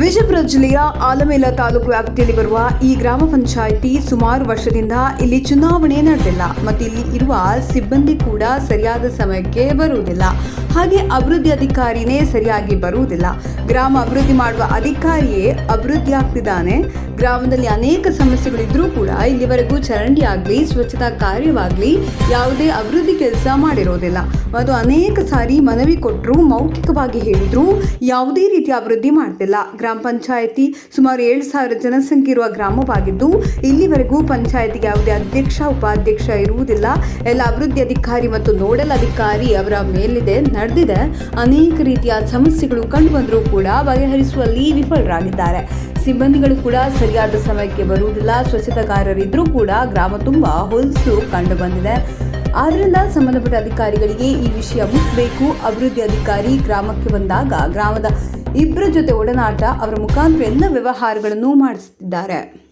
ವಿಜಯಪುರ ಜಿಲ್ಲೆಯ ಆಲಮೇಲ ತಾಲೂಕು ವ್ಯಾಪ್ತಿಯಲ್ಲಿ ಬರುವ ಈ ಗ್ರಾಮ ಪಂಚಾಯಿತಿ ಸುಮಾರು ವರ್ಷದಿಂದ ಇಲ್ಲಿ ಚುನಾವಣೆ ನಡೆದಿಲ್ಲ ಮತ್ತು ಇಲ್ಲಿ ಇರುವ ಸಿಬ್ಬಂದಿ ಕೂಡ ಸರಿಯಾದ ಸಮಯಕ್ಕೆ ಬರುವುದಿಲ್ಲ. ಹಾಗೆ ಅಭಿವೃದ್ಧಿ ಅಧಿಕಾರಿನೇ ಸರಿಯಾಗಿ ಬರುವುದಿಲ್ಲ. ಗ್ರಾಮ ಅಭಿವೃದ್ಧಿ ಮಾಡುವ ಅಧಿಕಾರಿಯೇ ಅಭಿವೃದ್ಧಿ ಆಗ್ತಿದ್ದಾನೆ. ಗ್ರಾಮದಲ್ಲಿ ಅನೇಕ ಸಮಸ್ಯೆಗಳಿದ್ರೂ ಕೂಡ ಇಲ್ಲಿವರೆಗೂ ಚರಂಡಿ ಆಗಲಿ, ಸ್ವಚ್ಛತಾ ಕಾರ್ಯವಾಗಲಿ ಯಾವುದೇ ಅಭಿವೃದ್ಧಿ ಕೆಲಸ ಮಾಡಿರೋದಿಲ್ಲ. ಮತ್ತು ಅನೇಕ ಸಾರಿ ಮನವಿ ಕೊಟ್ಟರು, ಮೌಖಿಕವಾಗಿ ಹೇಳಿದ್ರು, ಯಾವುದೇ ರೀತಿಯ ಅಭಿವೃದ್ಧಿ ಮಾಡ್ತಿಲ್ಲ. ಗ್ರಾಮ ಪಂಚಾಯಿತಿ ಸುಮಾರು ಏಳು ಸಾವಿರ ಜನಸಂಖ್ಯೆ ಇರುವ ಗ್ರಾಮವಾಗಿದ್ದು, ಇಲ್ಲಿವರೆಗೂ ಪಂಚಾಯತಿಗೆ ಯಾವುದೇ ಅಧ್ಯಕ್ಷ, ಉಪಾಧ್ಯಕ್ಷ ಇರುವುದಿಲ್ಲ. ಎಲ್ಲ ಅಭಿವೃದ್ಧಿ ಅಧಿಕಾರಿ ಮತ್ತು ನೋಡಲ್ ಅಧಿಕಾರಿ ಅವರ ಮೇಲಿದೆ, ನಡೆದಿದೆ. ಅನೇಕ ರೀತಿಯ ಸಮಸ್ಯೆಗಳು ಕಂಡು ಬಂದರೂ ಕೂಡ ಬಗೆಹರಿಸುವಲ್ಲಿ ವಿಫಲರಾಗಿದ್ದಾರೆ. ಸಿಬ್ಬಂದಿಗಳು ಕೂಡ ಸರಿಯಾದ ಸಮಯಕ್ಕೆ ಬರುವುದಿಲ್ಲ. ಸ್ವಚ್ಛತಾಕಾರರಿದ್ದರೂ ಕೂಡ ಗ್ರಾಮ ತುಂಬ ಹೊಲಸು ಕಂಡು ಬಂದಿದೆ ಆದ್ರಿಂದ ಸಂಬಂಧಪಟ್ಟ ಅಧಿಕಾರಿಗಳಿಗೆ ಈ ವಿಷಯ ಮುಟ್ಟಬೇಕು ಅಭಿವೃದ್ಧಿ ಅಧಿಕಾರಿ ಗ್ರಾಮಕ್ಕೆ ಬಂದಾಗ ಗ್ರಾಮದ ಇಬ್ಬರ ಜೊತೆ ಒಡನಾಟ, ಅವರ ಮುಖಾಂತರ ಎಲ್ಲ ವ್ಯವಹಾರಗಳನ್ನು ಮಾಡಿಸುತ್ತಿದ್ದಾರೆ